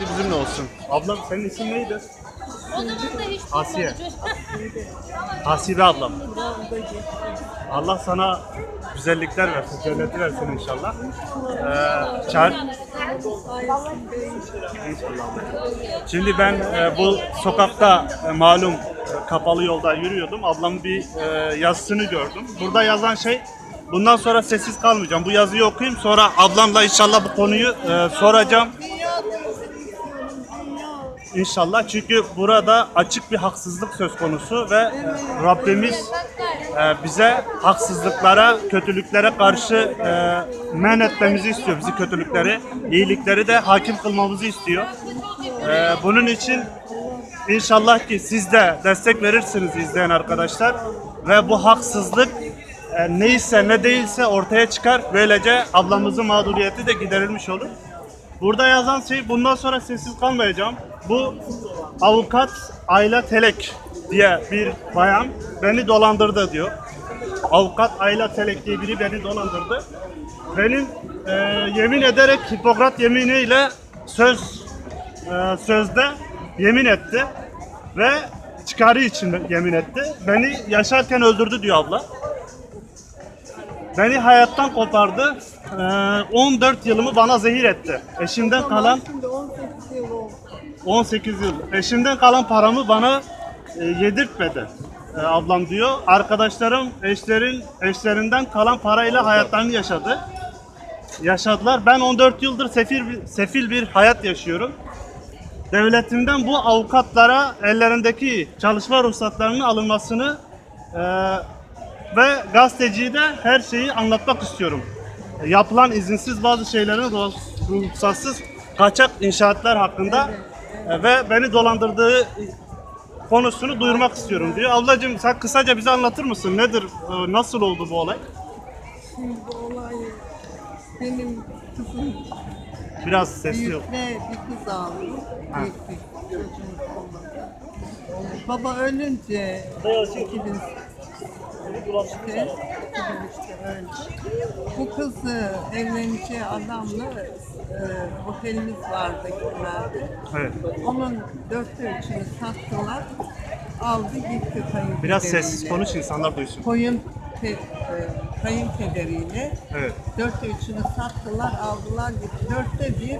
bizimle olsun. Ablam senin isim neydi? O zaman da hiç Asiye. Hasibe ablam. Allah sana güzellikler versin, cenneti versin inşallah. Ee, çağır. İnşallah. Şimdi ben e, bu sokakta e, malum e, kapalı yolda yürüyordum. Ablamın bir e, yazısını gördüm. Burada yazan şey bundan sonra sessiz kalmayacağım. Bu yazıyı okuyayım sonra ablamla inşallah bu konuyu e, soracağım. İnşallah çünkü burada açık bir haksızlık söz konusu ve Rabbimiz e, bize haksızlıklara, kötülüklere karşı e, men etmemizi istiyor. Bizi kötülükleri, iyilikleri de hakim kılmamızı istiyor. E, bunun için inşallah ki siz de destek verirsiniz izleyen arkadaşlar ve bu haksızlık neyse ne değilse ortaya çıkar. Böylece ablamızın mağduriyeti de giderilmiş olur. Burada yazan şey bundan sonra sessiz kalmayacağım. Bu avukat Ayla Telek diye bir bayan beni dolandırdı diyor. Avukat Ayla Telek diye biri beni dolandırdı. Benim e, yemin ederek Hipokrat yeminiyle söz e, sözde yemin etti ve çıkarı için yemin etti. Beni yaşarken öldürdü diyor abla. Beni hayattan kopardı. Ee, 14 yılımı bana zehir etti. Eşimden kalan Şimdi 18 yıl oldu. 18 yıl. Eşimden kalan paramı bana e, yedirtmedi. e, ablam diyor. Arkadaşlarım eşlerin eşlerinden kalan parayla hayatlarını yaşadı. Yaşadılar. Ben 14 yıldır sefil sefil bir hayat yaşıyorum. Devletimden bu avukatlara ellerindeki çalışma ruhsatlarının alınmasını e, ve gazeteciye de her şeyi anlatmak istiyorum. Yapılan izinsiz bazı şeylerin ruh- ruhsatsız kaçak inşaatlar hakkında e, ve beni dolandırdığı konusunu duyurmak istiyorum diyor. Ablacığım sen kısaca bize anlatır mısın? Nedir? e, Nasıl oldu bu olay? Şimdi bu olay benim kızım Biraz sesli ol. büyükle bir kız aldı. Büyük bir çocuğumuz olmadı. Baba ölünce 2000 2003'te öldü. Bu kızı evleneceği adamla e, otelimiz vardı Kemer'de. Evet. Onun dörtte üçünü sattılar. Aldı gitti kayınpederiyle. Biraz sessiz konuş insanlar duysun. Koyun pe, e, kayınpederiyle Evet. dörtte üçünü sattılar, aldılar gitti. Dörtte bir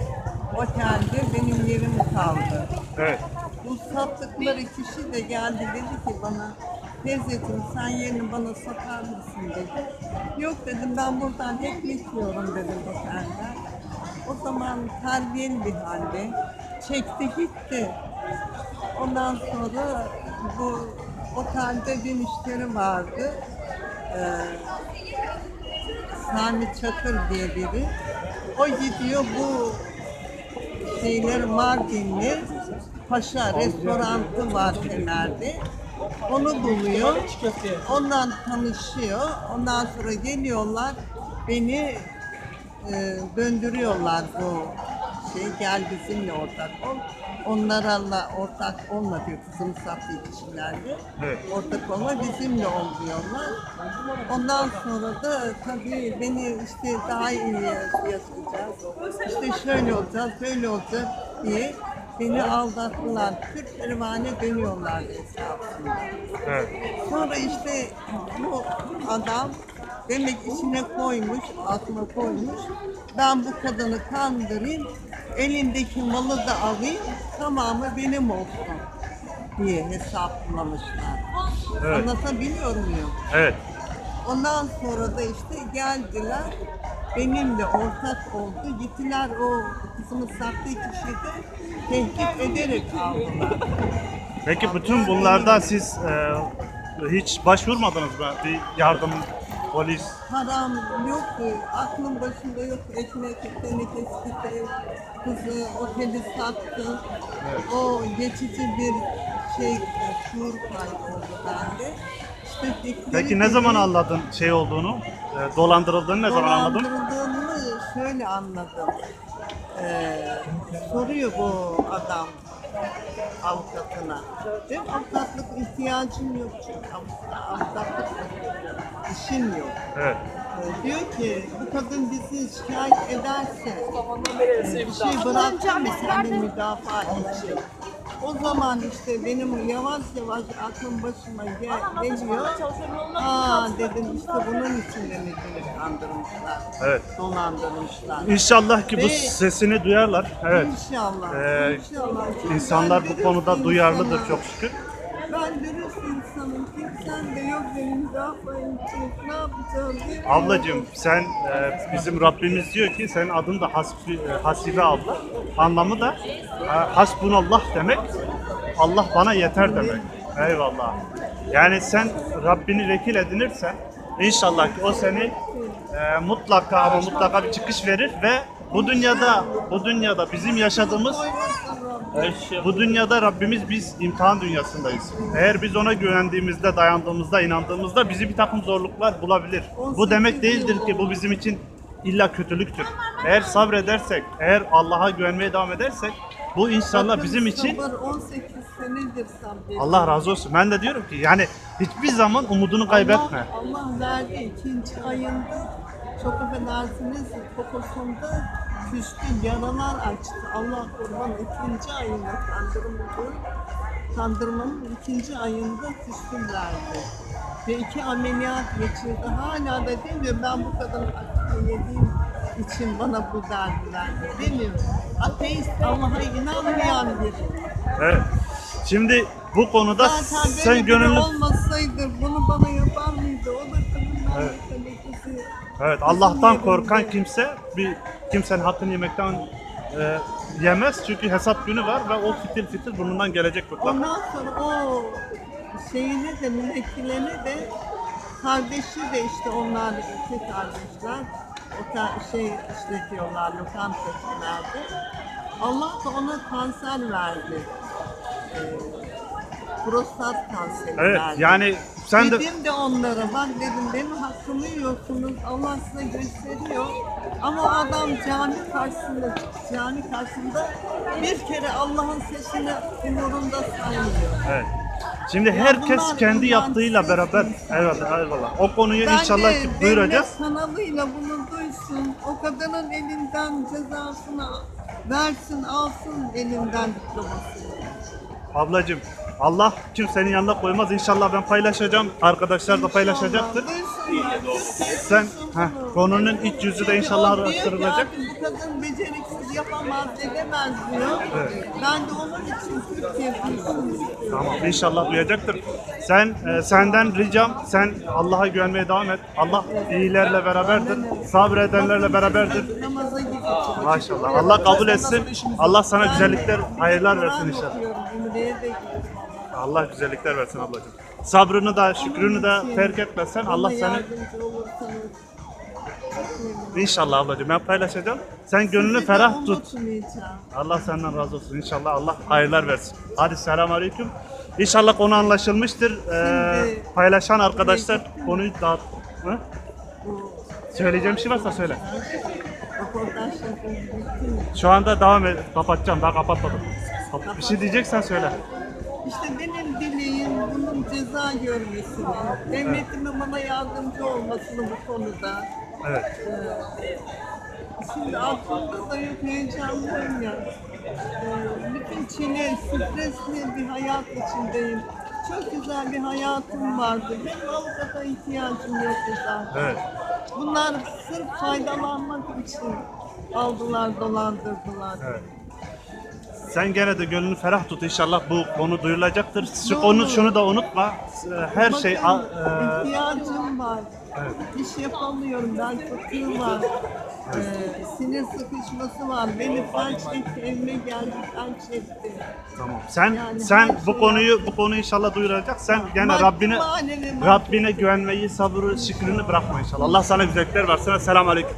otelde benim yerim kaldı. Evet. Bu sattıkları kişi de geldi dedi ki bana teyzeciğim sen yerini bana satar mısın dedi. Yok dedim ben buradan ekmek yiyorum dedim otelden. O zaman terbiyeli bir halde çekti gitti. Ondan sonra bu otelde bir müşteri vardı. Ee, Sami Çakır diye biri. O gidiyor bu şeyler Mardinli Paşa restorantı var Kemer'de. Onu buluyor. Ondan tanışıyor. Ondan sonra geliyorlar. Beni e, döndürüyorlar bu şey gel bizimle ortak ol. Onlarla ortak olma diyor kızım sattığı kişilerle. Evet. Ortak olma bizimle ol diyorlar. Ondan sonra da tabii beni işte daha iyi yaşayacağız. İşte şöyle olacağız, böyle olacak diye beni aldattılar. Türk pervane dönüyorlar esasında. Evet. Sonra işte bu adam demek içine koymuş, aklına koymuş. Ben bu kadını kandırayım, elindeki malı da alayım, tamamı benim olsun diye hesaplamışlar. Evet. Anlatabiliyor muyum? Evet. Ondan sonra da işte geldiler, benimle ortak oldu. Gittiler o kızımı sattığı kişiyi de tehdit ederek aldılar. Peki bütün bunlarda siz e, hiç başvurmadınız mı? Bir yardım, polis. Param yoktu, aklım başında yok. Ekmek tenekesi kızı oteli sattı. O geçici bir şey, şuur kayboldu bende. Peki ne zaman anladın şey olduğunu? E, dolandırıldığını ne zaman anladın? Dolandırıldığını şöyle anladım. Ee, soruyor bu adam. avukatına. Benim avukatlık ihtiyacım yok çünkü av- avukatlık işim yok. Evet. Ee, Diyor ki bu kadın bizi şikayet ederse e, bir şey bıraktı mı seni müdafaa edecek. O zaman işte benim yavaş yavaş aklım başıma gel- geliyor. Aa dedim işte bunun için de beni kandırmışlar. Evet. Dolandırmışlar. İnşallah ki bu Ve- sesini duyarlar. Evet. İnşallah. Ee, inşallah. Çünkü İnsanlar ben bu konuda duyarlıdır insanım. çok şükür. Ben dürüst insanım. Kimsen de yok benim müdafaa edecek. Ne yapacağım? bilmiyorum. Ablacığım sen e, bizim Rabbimiz diyor ki senin adın da Hasbi, e, Hasibe abla. Anlamı da e, hasbunallah demek. Allah bana yeter demek. Eyvallah. Yani sen Rabbini vekil edinirsen inşallah ki o seni e, mutlaka ama mutlaka bir çıkış verir ve bu dünyada bu dünyada bizim yaşadığımız bu dünyada Rabbimiz biz imtihan dünyasındayız. Eğer biz ona güvendiğimizde, dayandığımızda, inandığımızda bizi bir takım zorluklar bulabilir. Bu demek değildir ki bu bizim için illa kötülüktür. Eğer sabredersek, eğer Allah'a güvenmeye devam edersek bu inşallah bizim için sabır 18 senedir sabır. Allah razı olsun. Ben de diyorum ki yani hiçbir zaman umudunu kaybetme. Allah, Allah verdi ikinci ayında çok affedersiniz kokusunda küstü yaralar açtı. Allah kurban ikinci ayında kandırmanın, kandırmanın ikinci ayında küstüm verdi. Ve iki ameliyat geçirdi. Hala da demiyor ben bu kadar aklı yediğim için bana bu derdi verdi. Demiyor. Ateist Allah'a inanmayan biri. Evet. Şimdi bu konuda Zaten sen gönüllü olmasaydı bunu bana yapar mıydı? O da kadınlar Evet. Evet Allah'tan korkan kimse bir kimsenin hakkını yemekten e, yemez çünkü hesap günü var ve o fitil fitil burnundan gelecek mutlaka. Ondan sonra o şeyine de müvekkilene de kardeşi de işte onlar iki kardeşler o ta, şey işletiyorlar lokanta nerede. Allah da ona kanser verdi. Ee, prostat kanseri Evet verdi. yani sen de dedim de onlara bak dedim benim hakkımı yiyorsunuz Allah size gösteriyor. Ama o adam cami karşısında cami karşısında bir kere Allah'ın sesini umurunda saymıyor. evet. Şimdi herkes bunlar kendi yaptığıyla beraber evet eyvallah. O konuyu inşallah Ben ki de duyuracağız. devlet kanalıyla bunu duysun. O kadının elinden cezasını versin alsın elinden diplomasını. Ablacığım Allah kimsenin yanına koymaz. İnşallah ben paylaşacağım. Arkadaşlar da paylaşacaktır. Sen heh, konunun iç yüzü de inşallah O diyor ki, araştırılacak. "Abi Bu kadın beceriksiz yapamaz edemez diyor. Ben de onun için duysun istiyorum. Tamam inşallah duyacaktır. Sen e, senden ricam sen Allah'a güvenmeye devam et. Allah iyilerle beraberdir. Sabredenlerle beraberdir. Namaza gideceğim. Maşallah. Allah kabul etsin. Allah sana güzellikler, hayırlar versin inşallah. de gidiyorum. Allah güzellikler versin ablacığım. Sabrını da, şükrünü de terk etmesen Allah seni inşallah ablacığım ben paylaşacağım. Sen gönlünü ferah tut. Allah senden razı olsun. İnşallah Allah hayırlar versin. Hadi selam aleyküm. İnşallah konu anlaşılmıştır. Ee, paylaşan arkadaşlar konuyu dağıt. Hı? Söyleyeceğim bir şey varsa söyle. Şu anda devam et. Kapatacağım. Daha kapatmadım. Kap- Bir şey diyeceksen söyle. İşte benim dileğim bunun ceza görmesini, devletimin bana yardımcı olmasını bu konuda. Evet. Ee, Şimdi aklımda da yok heyecanlıyım ya. Ee, bütün çile, stresli bir hayat içindeyim. Çok güzel bir hayatım vardı. Benim avukata ihtiyacım yoktu zaten. Evet. Bunlar sırf faydalanmak için aldılar, dolandırdılar. Evet. Sen gene de gönlünü ferah tut inşallah bu konu duyulacaktır. Şu konu şunu da unutma. Ee, Her şey a- Bakın, e, ihtiyacım var. İş yapamıyorum. Ben fıtığım var. Ee, sinir sıkışması var. Beni felç etti. Evime geldi felç etti. tamam. Sen Yani sen her bu şey konuyu bu konuyu inşallah duyuracak. Sen gene Maddi Rabbine manevi maddi. Rabbine güvenmeyi, sabrı, şükrünü bırakma inşallah. Allah sana güzellikler versin. Selamun aleyküm.